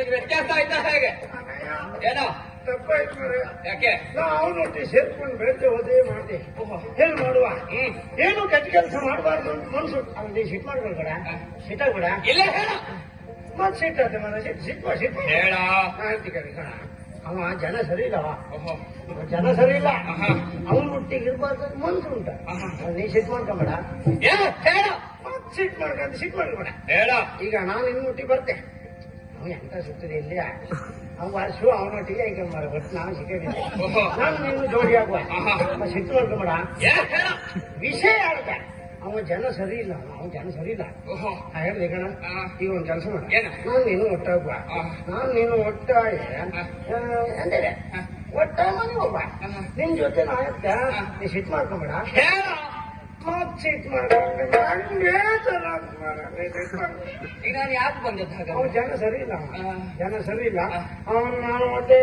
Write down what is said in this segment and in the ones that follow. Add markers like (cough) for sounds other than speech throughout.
ನಿಮ್ಗೆ ವ್ಯತ್ಯಾಸ ಆಯ್ತಾ ಹೇಗೆ? ಏನೋ? ತಪ್ಪಾಯ್ತು ಯಾಕೆ? ನಾವು ಅವನೊಟ್ಟಿಗೆ ಸೇರ್ಕೊಂಡು ಬೆಳೆದು ಓದೇ ಮಾಡಿದೆ ಏನ್ ಮಾಡುವ ಏನು ಕೆಟ್ಟ ಕೆಲಸ ಮಾಡಬಾರ್ದು ಅಂತ ಮನ್ಸು ಅಲ್ಲಿ ಸಿಟ್ ಮಾಡ್ಕೊಳ್ಬೇಡ ಸಿಟ್ಟಾಗ್ಬೇಡ ಇಲ್ಲ ಹೇಳ. ಮತ್ ಸಿಟ್ಟಾತೆ ಮನ ಸಿಟ್ ಸಿಟ್ಟು ಸಿಟ್ಟು ಹೇಳ. ಅವ ಜನ ಸರಿ ಇಲ್ಲವ ಓಹೋ. ಜನ ಸರಿ ಇಲ್ಲ. ಅವನ ಒಟ್ಟಿಗೆ ಇರ್ಬಾರ್ದು ಅಂತ ಮನ್ಸು ಉಂಟ. ನೀ ಸಿಟ್ ಮಾಡ್ಕೊಂಬೇಡ ಹೇಳ ಸಿಟ್ ಮಾಡ್ಕೊಂಡು ಸಿಟ್ ಮಾಡ್ಬೇಡ ಹೇಳ. ಈಗ ನಾನು ಇನ್ನು ಹುಟ್ಟಿ ಬರ್ತೆ ಎಂತ ಸುತ್ತದೆ ಇಲ್ಲಿ? ಅವ ವರ್ಷ ಅವನೊಟ್ಟಿಗೆ ಈಗ ಮಾಡ ಬಟ್ ನಾನು ಸಿಕ್ಕಿದ್ದೆ ಓಹೋ. ನಾನು ನೀನು ಜೋಡಿ ಆಗುವ. ಸಿಟ್ಟು ಮಾಡ್ಕೊಂಬೇಡ ಮಾಡ ವಿಷಯ ಆಡ್ತ ಅವ ಜನ ಸರಿ ಇಲ್ಲ ಅವ ಜನ ಸರಿ ಇಲ್ಲ. ಹೇಳ್ದೆ ಕಣ. ಈಗ ಒಂದ್ ಕೆಲಸ ಮಾಡ? ನಾನು ನೀನು ಒಟ್ಟಾಗುವ. ನಾನು ನೀನು ಒಟ್ಟಾಗಿ ಎಂದಿದೆ. ಒಟ್ಟಾಗಿ ಮನೆ ಆಹಾ. ನಿನ್ ಜೊತೆ ನಾ. ನೀ ಸಿಟ್ಟು ಮಾಡ್ಕೊಂಬೇಡ ಈಗ ನಾನು ಯಾಕೆ ಬಂದದ್ದು ಹಾಗೆ ಅವ್ನು ಜನ ಸರಿ ಇಲ್ಲ ಜನ ಸರಿ ಇಲ್ಲ. ಅವನು ನಾನು ಒಟ್ಟೆ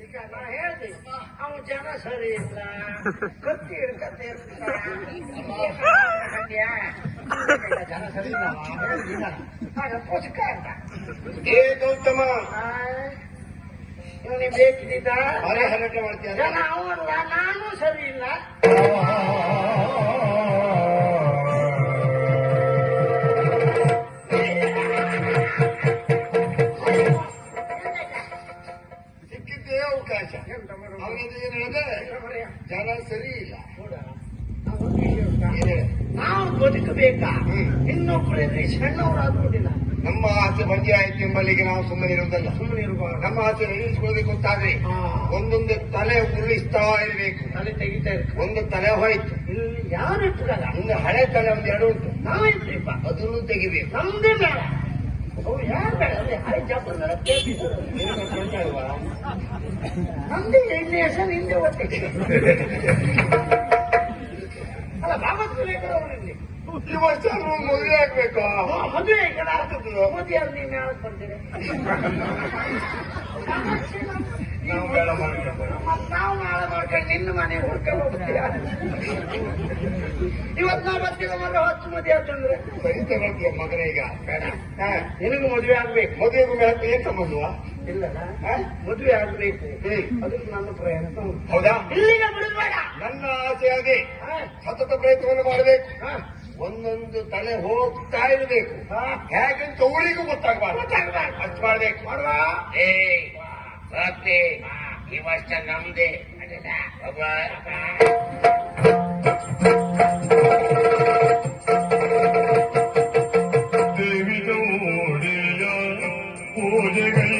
ಈಗ ನಾ ಹೇಳ್ದೆ ಅವನು ಜನ ಸರಿ ಇಲ್ಲ ಕತ್ತಿ ಹಿಡ್ಕತ್ತೆ ಜನ ಸರಿ ಇಲ್ಲ ಪುಸ್ತಕ ಅಂತ ಏ ಗೌತಮ ಇವನಿಗೆ ಬೇಕಿದ್ದ ಮನೆ ಹರಟೆ ಮಾಡ್ತೀಯ ಜನ ಅವಲ್ಲ ನಾನು ಸರಿ ಇಲ್ಲ ಸಿಕ್ಕಿದ್ದೇ ಅವಕಾಶ? ಅವನಿಗೆ ಏನು ಹೇಳಿದ್ರೆ ಜನ ಸರಿ ಇಲ್ಲ? ನಾವು? ಬದುಕಬೇಕಾ ಹ್ಮ್. ಇನ್ನೊಬ್ಬರಲ್ಲಿ ಸಣ್ಣವರಾಗುವುದಿಲ್ಲ ನಮ್ಮ ಆಸೆ ಬಂಜೆ ಆಯ್ತು ಎಂಬಲ್ಲಿಗೆ ನಾವು ಸುಮ್ಮನೆ ಇರುವುದಲ್ಲ. ಸುಮ್ಮನೆ ಇರಬಾರ್ದು ನಮ್ಮ ಆಸೆ ನೆರವೇರಿಸಿಕೊಳ್ಬೇಕು ಅಂತಾದ್ರೆ. ಒಂದೊಂದು ತಲೆ ಉರುಳಿಸ್ತಾ ಇರಬೇಕು. ತಲೆ ತೆಗಿತಾ ಇರ್ತಾರೆ ಒಂದು ತಲೆ ಹೋಯ್ತು. ಇಲ್ಲಿ ಯಾರು ಇಟ್ಟಿರಲ್ಲ? ಒಂದು ಹಳೆ ತಲೆ ಒಂದು ಎರಡು ಉಂಟು. ನಾವಿರ್ತೀಪ್ಪ ಅದನ್ನು ತೆಗಿಬೇಕು. ನಮ್ದೇ ಬೇಡ. ಅವ್ರು ಯಾರು ಬೇಡ? ಅದೇ ಹಳೆ? ನಮ್ದೇ ಎಣ್ಣೆ ಹೆಸರು ಹಿಂದೆ ಒಟ್ಟಿಗೆ. (laughs) ವಿವೇಕರ್ ಅವರಲ್ಲಿ ಈ ವರ್ಷ ಅವ್ರು ಮದುವೆ ಆಗ್ಬೇಕು ಮದುವೆ ಆಯ್ತಲ್ಲ ಮದುವೆ ಆದ್ರೆ ನೀವು ಯಾವತ್ತು ಬರ್ತೀರಿ ನಾವು ಬೇಡ ಮತ್ತ್ ನಾವು ನಾಳೆ ಮಾಡ್ಕೊಂಡು ನಿನ್ನ ಮನೆ ಹುಡ್ಕೊಂಡು ಹೋಗ್ತೀಯ? ಇವತ್ತು ನಾವು ಬರ್ತೀವಿ ಮಗ ಹೊತ್ತು ಮದುವೆ ಅಂತಂದ್ರೆ ಸರಿ ತಗೊಳ್ತೀಯ ಮಗನ ಈಗ. ಬೇಡ. ನಿನಗೆ ಮದುವೆ ಆಗ್ಬೇಕು. ಮದುವೆಗೂ ಮೇಲೆ ಏನ್ ಸಂಬಂಧವ ಇಲ್ಲ ಮದುವೆ ಆಗ್ಬೇಕು. ಅದಕ್ಕೆ ನನ್ನ ಪ್ರಯತ್ನ. ಹೌದಾ? ಇಲ್ಲಿಗೆ ಬಿಡಬೇಡ ನನ್ನ ಆಸೆ ಅದೇ? ಸತತ ಪ್ರಯತ್ನವನ್ನು ಮಾಡಬೇಕು. ಹಾ? ಒಂದೊಂದು ತಲೆ ಹೋಗ್ತಾ ಇರಬೇಕು? ಹೇಗಂತ ಅವಳಿಗೂ ಗೊತ್ತಾಗಬಾರ್ದು. ಅಷ್ಟು ಮಾಡ್ಬೇಕು. ಮಾಡುವ? ಏ ಈ ವರ್ಷ ನಮ್ದೇ. ದೇವಿ ನೋಡಿಯ ಪೂಜೆಗೈಯುವ